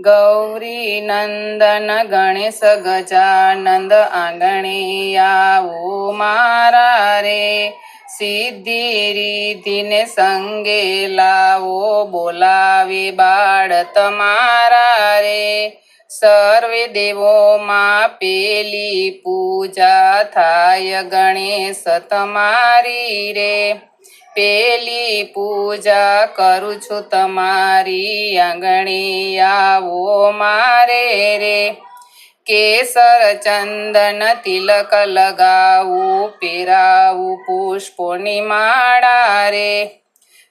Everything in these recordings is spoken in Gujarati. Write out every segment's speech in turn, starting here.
ગૌરી નંદન ગણેશ ગજાનંદ આંગણે આવો મારા રે. સિદ્ધિ રીધિને સંગે લાવો, બોલાવે બાળ તમારા રે. સર્વે દેવોમાં પેલી પૂજા થાય ગણેશ તમારી રે. પેલી પૂજા કરું છું તમારી આંગણી. આવો મારે રે. કેસર ચંદન તિલક લગાવું પેરાવું પુષ્પોની માળા રે.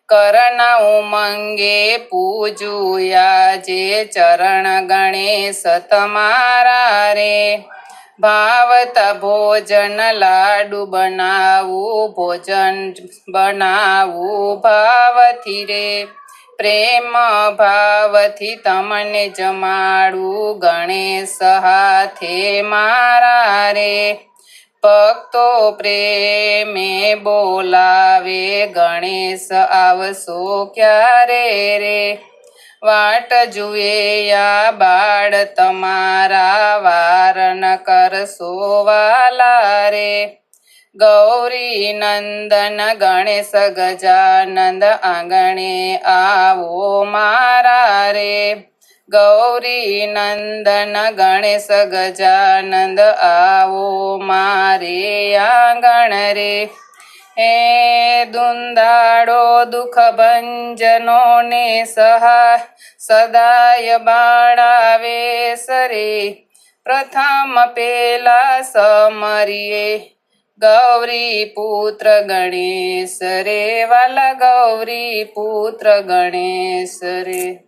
કરના ઉમંગે પૂજુયા જે ચરણ ગણેશ તમારા રે. ભાવત ભોજન લાડુ બનાવું, ભોજન બનાવું ભાવથી રે. પ્રેમ ભાવથી તમને જમાડું ગણેશ હાથે મારા રે. ભક્તો પ્રેમે બોલાવે, ગણેશ આવશો ક્યારે રે? વાટ જુએ આ બાળ, તમારા વારણ કરશો વાલા રે ગૌરી નંદન, ગણેશ ગજાનંદ, આંગણે આવો મારા રે. ગૌરી નંદન, ગણેશ ગજાનંદ, આવો મારે આંગણ રે. હે દુંદાળો દુઃખ ભંજનો ને સહાય સદાય બાળાવે સરે. પ્રથમ પેલા સમરીએ ગૌરી પુત્ર ગણેશ રે. વાલા ગૌરી પુત્ર ગણેશ રે.